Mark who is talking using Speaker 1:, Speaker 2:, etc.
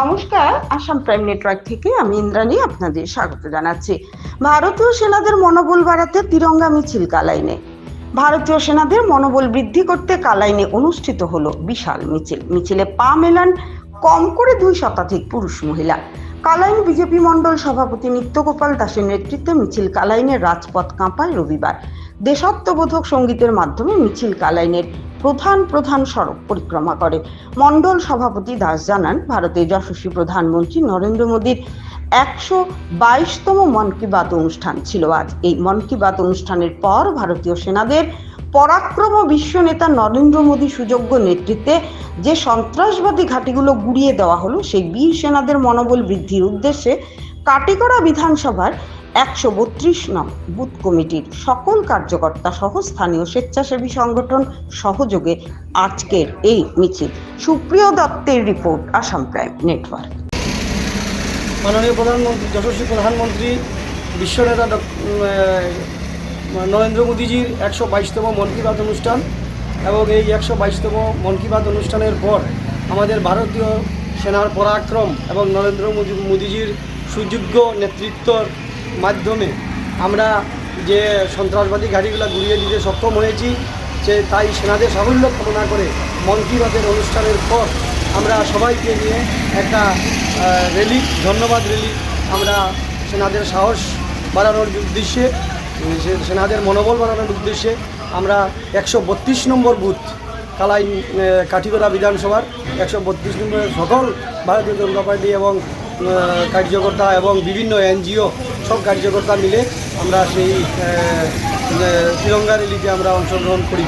Speaker 1: নমস্কার, Assam prime network থেকে আমি ইন্দ্রাণী আপনাদের স্বাগত জানাচ্ছি। ভারতীয় সেনাদের মনোবল বাড়াতে তিরঙ্গা মিছিল কালাইনে। ভারতীয় সেনাদের মনোবল বৃদ্ধি করতে কালাইনে অনুষ্ঠিত হলো বিশাল মিছিল। মিছিলে পা মেলান কম করে দুই শতাধিক পুরুষ মহিলা। কালাইন বিজেপি মণ্ডল সভাপতি নিত্যগোপাল দাসের নেতৃত্বে মিছিল কালাইনের রাজপথ কাঁপায় রবিবার। দেশাত্মবোধক সঙ্গীতের মাধ্যমে মিছিল কালাইনের প্রধান প্রধান সড়ক পরিক্রমা করে। মণ্ডল সভাপতি দাস জানান, ভারতের যশস্বী প্রধানমন্ত্রী নরেন্দ্র মোদীর একশো বাইশতম মন কি বাত অনুষ্ঠান ছিল আজ। এই মন কি বাত অনুষ্ঠানের পর ভারতীয় সেনাদের পরাক্রম বিশ্ব নেতা নরেন্দ্র মোদী সুযোগ্য নেতৃত্বে যে সন্ত্রাসবাদী ঘাঁটিগুলো গুড়িয়ে দেওয়া হলো, সেই বীর সেনাদের মনোবল বৃদ্ধির উদ্দেশ্যে কাটিগড়া বিধানসভার একশো বত্রিশ নং বুথ কমিটির সকল কার্যকর্তা সহ স্থানীয় স্বেচ্ছাসেবী সংগঠন সহযোগে আজকের এই মিছিল। সুপ্রিয় দত্তের রিপোর্ট, আসাম প্রাইম নেটওয়ার্ক।
Speaker 2: মাননীয় প্রধানমন্ত্রী, যশস্বী প্রধানমন্ত্রী, বিশ্বনেতা নরেন্দ্র মোদীজির একশো বাইশতম মন কি বাত অনুষ্ঠান এবং এই একশো বাইশতম মন কি বাত অনুষ্ঠানের পর আমাদের ভারতীয় সেনার পরাক্রম এবং নরেন্দ্র মোদী, মোদীজির সুযোগ্য নেতৃত্বর মাধ্যমে আমরা যে সন্ত্রাসবাদী গাড়িগুলো ঘুরিয়ে দিতে সক্ষম হয়েছি, সে তাই সেনাদের সাফল্য কামনা করে মন কি বাতের অনুষ্ঠানের পর আমরা সবাইকে নিয়ে একটা র্যালি ধন্যবাদ র্যালি আমরা সেনাদের সাহস বাড়ানোর উদ্দেশ্যে সেনাদের মনোবল বাড়ানোর উদ্দেশ্যে আমরা একশো বত্রিশ নম্বর বুথ কালাই কাঠিগড়া বিধানসভার একশো বত্রিশ নম্বরের সকল ভারতীয় জনতা পার্টি এবং কার্যকর্তা এবং বিভিন্ন এনজিও সব কার্যকর্তা মিলে আমরা সেই তিরঙ্গা র্যালিতে আমরা অংশগ্রহণ করি।